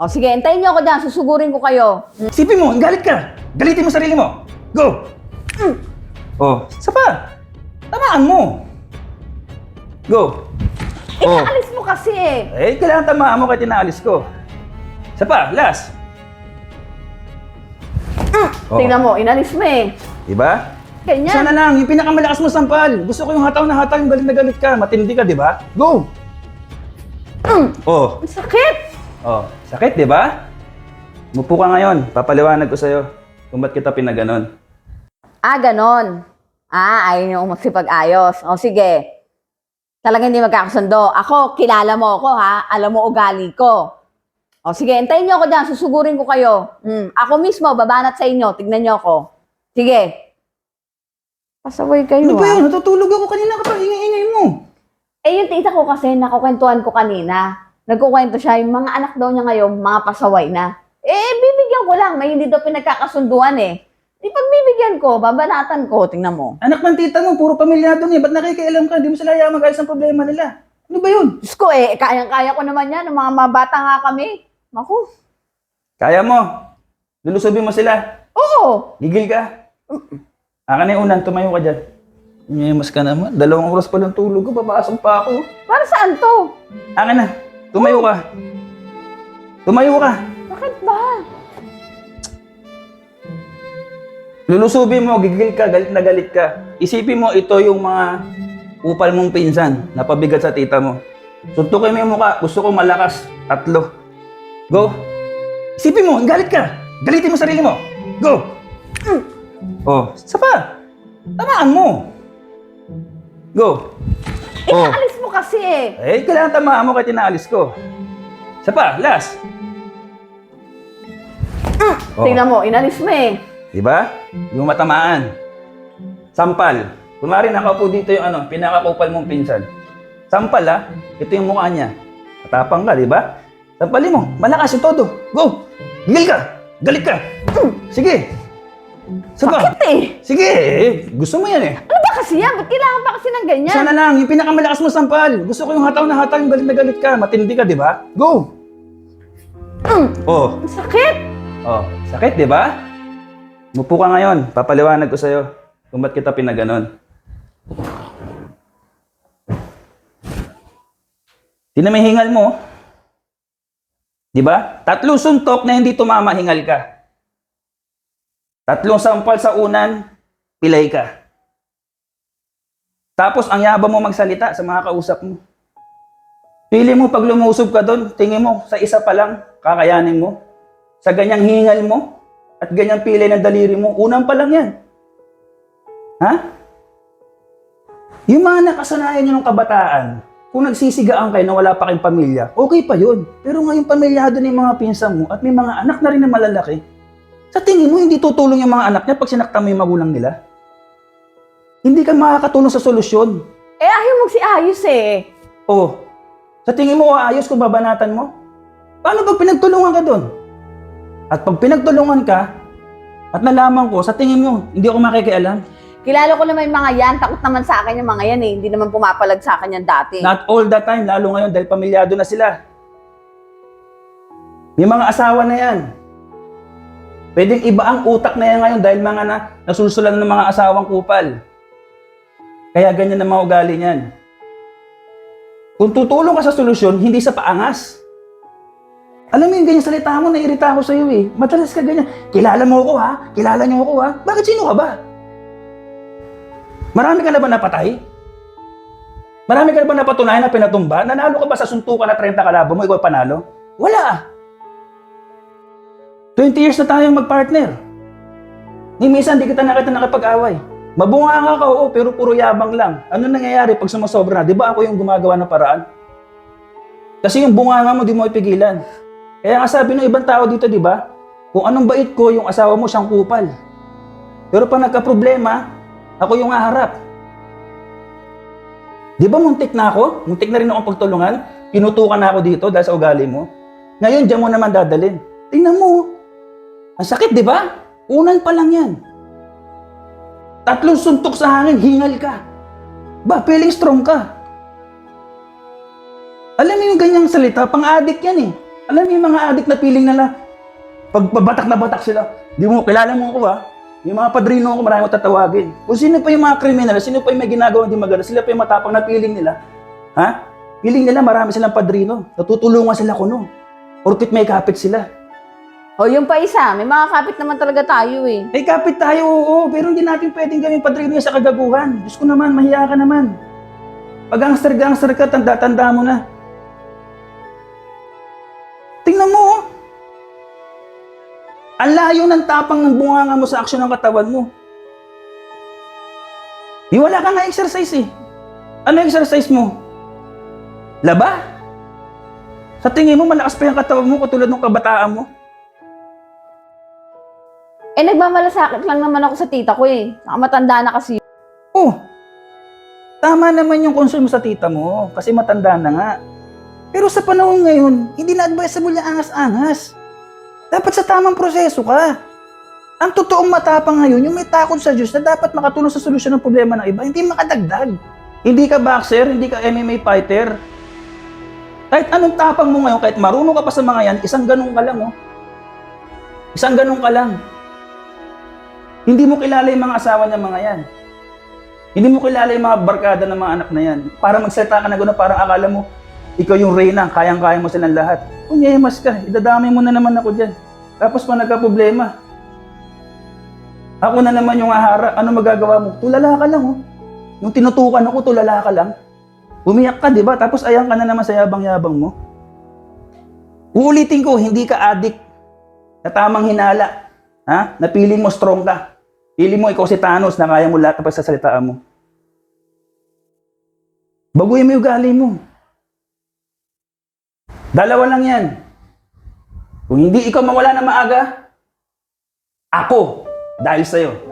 O sige, hintayin niyo ako dyan. Susugurin ko kayo. Isipin mo, galit ka. Galitin mo sarili mo. Go! Oh, isa pa. Tamaan mo. Go. Eh, Oh. naalis mo kasi eh. Eh, kailangan tamaan mo kahit tinaalis ko. Isa pa, last. Oh. Tingnan mo, inalis mo eh. Diba? Ganyan. Sana lang, yung pinakamalakas mo sampal. Gusto ko yung hataw na hataw, yung galit na galit ka. Matindi ka, di ba? Go! Oh, Ang sakit. Oh, sakit, di ba? Mupo ka ngayon, papaliwanag ko sa'yo kung ba't kita pinaganon. Ah, ganon. Ah, ayaw niyo magsipag-ayos. O sige. Talagang hindi magkakasundo. Ako, kilala mo ako ha. Alam mo ugali ko. O sige, hintayin niyo ako dyan. Susugurin ko kayo. Hmm. Ako mismo, babanat sa inyo. Tignan niyo ako. Sige. Pasaway kayo Ano ba ha. yun? Natutulog ako kanina ka pa, ingay-ingay mo. Eh, yung tita ko kasi, nakukwentuhan ko kanina. Nagkukwento siya, yung mga anak daw niya ngayon, mga pasaway na. Eh, bibigyan ko lang. May hindi daw pinagkakasunduan eh. Di pagbibigyan ko, babanatan ko. Tingnan mo. Anak ng tita mo, puro pamilyado niya. Ba't nakikialam ka? Di mo sila hayaan mag-ayos ang problema nila. Ano ba yun? Diyos ko eh, kayang-kaya ko naman yan. Ng mga mabata nga kami. Naku. Kaya mo. Lulusubin mo sila. Oo. Gigil ka. Akin na yung unan, tumayo ka dyan. Nyemas ka naman. Dalawang oras pa lang tulog ko, papasok pa ako. Para saan to? Akin na, tumayo ka. Tumayo ka. Bakit ba? Lulusubin mo, gigil ka, galit na galit ka. Isipin mo, ito yung mga upal mong pinsan na pabigat sa tita mo. Suntukin mo yung mukha, gusto ko malakas. Tatlo. Go. Isipin mo, galit ka. Galitin mo sarili mo. Go. Oh, isa pa. Tamaan mo. Go. Oh. Kasi eh. Eh, kailangan tamaan mo kahit tinaalis ko. Isa pa, last. Oh. Tingnan mo, inalis mo eh. Diba? Yung matamaan. Sampal. Kunwari nakaupo dito yung ano, pinakakupal mong pinsan. Sampal ha, ito yung mukha niya. Matapang ka, di ba? Sampalin mo, malakas yung todo. Go! Gigil ka! Galit ka! Sige! Saba! Bakit eh? Sige! eh, Gusto mo yan eh. Ano ba kasi yan? Ba't kailangan pa kasi ng ganyan? Sana lang, yung pinakamalakas mo sampal. Gusto ko yung hataw na hataw, yung galit na galit ka. Matindi ka, di ba? Go! Oh, Ang sakit. Oh, sakit, di ba? Mupo ka ngayon. Papaliwanag ko sa'yo kung ba't kita pinaganon. Tingnan mo yung hingal mo. Di ba? Tatlong suntok na hindi tumama, hingal ka. Tatlong sampal sa unan, pilay ka. Tapos ang yabang mo magsalita sa mga kausap mo. Pili mo pag lumusob ka doon, tingin mo sa isa pa lang, kakayanin mo. Sa ganyang hingal mo at ganyang pilay ng daliri mo, unang pa lang yan. Ha? Yung mga nakasanayan nyo ng kabataan, kung nagsisigaan kayo na wala pa kayong pamilya, okay pa yun. Pero ngayon pamilyado na yung mga pinsan mo at may mga anak na rin na malalaki, sa tingin mo hindi tutulong yung mga anak niya pag sinaktan mo yung magulang nila? Hindi ka makakatulong sa solusyon. Eh, ayaw magsiayos eh. Oh, sa tingin mo ayos kung babanatan mo? Paano pag pinagtulungan ka doon? At pag pinagtulungan ka, at nalaman ko, sa tingin mo, hindi ako makikialam. Kilala ko naman yung mga yan. Takot naman sa akin yung mga yan eh. Hindi naman pumapalag sa akin yan dati. Not all the time, lalo ngayon dahil pamilyado na sila. May mga asawa na yan. Pwedeng iba ang utak na yan ngayon dahil mga na, nasulsulan ng mga asawang kupal. Kaya ganyan ang mga ugali niyan. Kung tutulong ka sa solusyon, hindi sa paangas. Alam mo yung ganyan salita mo, nairita ako sa'yo eh. Madalas ka ganyan. Kilala mo ako ha? Kilala niyo ako ha? Bakit sino ka ba? Marami ka na ba napatay? Marami ka na ba napatunayan na pinatumba? Nanalo ka ba sa suntukan na 30 kalaban mo, ikaw panalo? Wala. 20 years na tayong magpartner. Ni minsan di kita nakita nakipag-away. Mabunga nga ka, oo, pero puro yabang lang. Ano nangyayari pag sumasobra na? Di ba ako yung gumagawa ng paraan? Kasi yung bunganga mo, di mo ipigilan. Kaya nga sabi ng ibang tao dito, di ba? Kung anong bait ko, yung asawa mo siyang kupal. Pero pag nagka-problema, ako yung haharap. Di ba muntik na ako? Muntik na rin akong pagtulungan. Pinutukan na ako dito dahil sa ugali mo. Ngayon, diyan mo naman dadalin. Tingnan mo. Ang sakit, di ba? Unan pa lang yan. Tatlong suntok sa hangin, hingal ka. Ba, feeling strong ka. Alam mo yung ganyang salita, pang-addict yan eh. Alam mo yung mga adik na feeling nila, pag pabatak na batak sila, di mo, kilala mo ako ha, yung mga padrino ko, marami ko tatawagin. Kung sino pa yung mga kriminal, sino pa yung may ginagawa hindi maganda, sila pa yung matapang na feeling nila. Ha? Feeling nila marami silang padrino. Natutulungan sila kuno. Porkit may kapit sila. O yung pa isa, may mga kapit naman talaga tayo eh. May kapit tayo, oo, pero hindi natin pwedeng gawing padrino yan sa kagaguhan. Diyos ko naman, mahiya ka naman. Pag gangster-gangster ka, tanda-tanda mo na. Tingnan mo, oh. Ang layo ng tapang ng bunganga mo sa aksyon ng katawan mo. Di wala ka nga exercise eh. Ano exercise mo? Laba? Sa tingin mo, malakas pa yung katawan mo katulad ng kabataan mo? Eh nagmamalasakit lang naman ako sa tita ko eh. Nakamatanda na kasi. Oh, tama naman yung concern mo sa tita mo kasi matanda na nga. Pero sa panahon ngayon, hindi na advisable yung angas-angas. Dapat sa tamang proseso ka. Ang totoong matapang ngayon, yung may takot sa Diyos na dapat makatulong sa solusyon ng problema ng iba, hindi makadagdag. Hindi ka boxer, hindi ka MMA fighter. Kahit anong tapang mo ngayon, kahit marunong ka pa sa mga yan, isang ganun ka lang, oh. Isang ganun ka lang. Hindi mo kilala yung mga asawa niya mga yan. Hindi mo kilala yung mga barkada ng mga anak na yan. Para magsalita ka na gano'n, parang akala mo, ikaw yung reyna, kayang-kaya mo silang lahat. Kunyemas ka, idadamay mo na naman ako dyan. Tapos pa nagka-problema. Ako na naman yung ahara, ano magagawa mo? Tulala ka lang, oh. Yung tinutukan ako, tulala ka lang. Umiyak ka, di ba? Tapos ayan ka na naman sa yabang-yabang mo. Uulitin ko, hindi ka adik na tamang hinala. Ha? Na feeling mo strong ka. Feeling mo ikaw si Thanos na kaya mo lahat ng pagsasalitaan mo. Baguhin mo yung ugali mo. Dalawa lang yan. Kung hindi ikaw mawala na maaga, ako, dahil sa'yo,